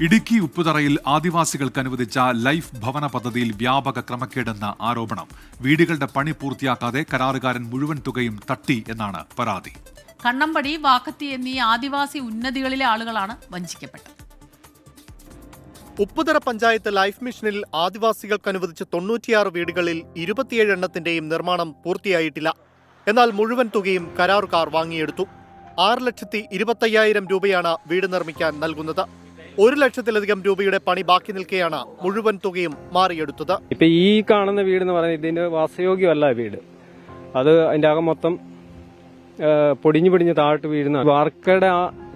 ഇടുക്കി ഉപ്പുതറയിൽ ആദിവാസികൾക്ക് അനുവദിച്ച ലൈഫ് ഭവന പദ്ധതിയിൽ വ്യാപക ക്രമക്കേടെന്ന ആരോപണം. വീടുകളുടെ പണി പൂർത്തിയാക്കാതെ കരാറുകാരൻ മുഴുവൻ തുകയും തട്ടി എന്നാണ് പരാതി. കണ്ണമ്പടി വാക്കത്തി എന്നീ ആദിവാസി ഉന്നതികളിലെ ആളുകളാണ് വഞ്ചിക്കപ്പെട്ടത്. ഉപ്പുതറ പഞ്ചായത്ത് ലൈഫ് മിഷനിൽ ആദിവാസികൾക്ക് അനുവദിച്ച തൊണ്ണൂറ്റിയാറ് വീടുകളിൽ ഇരുപത്തിയേഴ് എണ്ണത്തിന്റെയും നിർമ്മാണം പൂർത്തിയായിട്ടില്ല. എന്നാൽ മുഴുവൻ തുകയും കരാറുകാർ വാങ്ങിയെടുത്തു. ആറ് ലക്ഷത്തി ഇരുപത്തയ്യായിരം രൂപയാണ് വീട് നിർമ്മിക്കാൻ നൽകുന്നത്. ഒരു ലക്ഷത്തിലധികം രൂപയുടെ പണി ബാക്കി നിൽക്കെയാണ് മുഴുവൻ തുകയും മാറിയെടുത്തത്. ഇപ്പൊ ഈ കാണുന്ന വീട് എന്ന് പറയുന്നത് ഇതിന്റെ വാസയോഗ്യമല്ല വീട്. അത് അതിന്റെ അകം മൊത്തം പൊടിഞ്ഞു പൊടിഞ്ഞ് താഴ്ത്ത് വീഴുന്ന വാർക്കയുടെ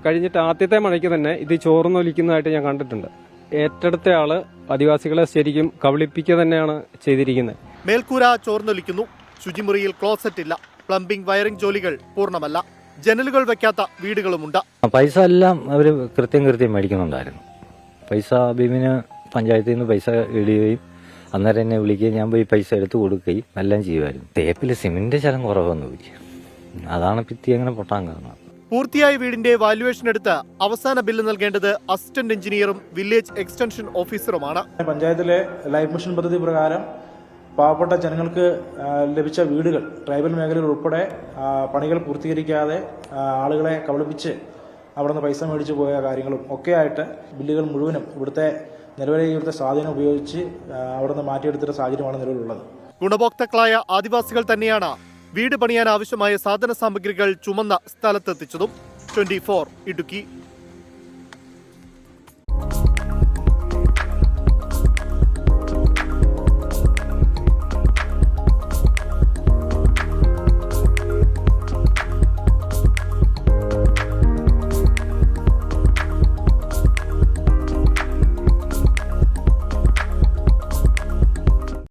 കഴിഞ്ഞിട്ട് ആദ്യത്തെ മഴയ്ക്ക് തന്നെ ഇത് ചോർന്നൊലിക്കുന്നതായിട്ട് ഞാൻ കണ്ടിട്ടുണ്ട്. ഏറ്റെടുത്ത ആൾ ആദിവാസികളെ ശരിക്കും കബളിപ്പിക്കുക തന്നെയാണ് ചെയ്തിരിക്കുന്നത്. മേൽക്കൂര ചോർന്നൊലിക്കുന്നു. ശുചിമുറിയിൽ ക്ലോസറ്റ് ഇല്ല. പ്ലംബിംഗ് വയറിംഗ് ജോലികൾ പൂർണമല്ല. ജനലുകൾ വെക്കാത്ത വീടുകളുമുണ്ട്. പൈസ എല്ലാം അവർ കൃത്യം കൃത്യം മേടിക്കുന്നുണ്ടായിരുന്നു. പൈസ ഭീമിന് പഞ്ചായത്തിൽ നിന്ന് പൈസ ഇടുകയും അന്നേരം എന്നെ വിളിക്കുകയും ഞാൻ പോയി പൈസ എടുത്തു കൊടുക്കുകയും എല്ലാം ചെയ്യുമായിരുന്നു. തേപ്പിൽ സിമെന്റ് ശലം കുറവെന്ന് പോയി. അതാണ് ഭിത്തി അങ്ങനെ പൊട്ടാൻ കാരണം. പൂർത്തിയായ വീടിന്റെ വാല്യുവേഷൻ എടുത്ത് അവസാന ബില്ല് നൽകേണ്ടത് അസിസ്റ്റന്റ് എഞ്ചിനീയറും വില്ലേജ് എക്സ്റ്റൻഷൻ ഓഫീസറുമാണ് പഞ്ചായത്തിലെ ലൈഫ് മിഷൻ പദ്ധതി പ്രകാരം പാവപ്പെട്ട ജനങ്ങൾക്ക് ലഭിച്ച വീടുകൾ ട്രൈബൽ മേഖലയിൽ ഉൾപ്പെടെ പണികൾ പൂർത്തീകരിക്കാതെ ആളുകളെ കബളിപ്പിച്ച് അവിടെ നിന്ന് പൈസ മേടിച്ചു പോയ കാര്യങ്ങളും ഒക്കെയായിട്ട് ബില്ലുകൾ മുഴുവനും ഇവിടുത്തെ നിലവിലെ ഇവിടുത്തെ സ്വാധീനം ഉപയോഗിച്ച് അവിടെ നിന്ന് മാറ്റിയെടുത്തിട്ട് സാഹചര്യമാണ് നിലവിലുള്ളത്. ഗുണഭോക്താക്കളായ ആദിവാസികൾ തന്നെയാണ് വീട് പണിയാൻ ആവശ്യമായ സാധന സാമഗ്രികൾ ചുമന്ന സ്ഥലത്തെത്തിച്ചതും. ട്വന്റി ഇടുക്കി.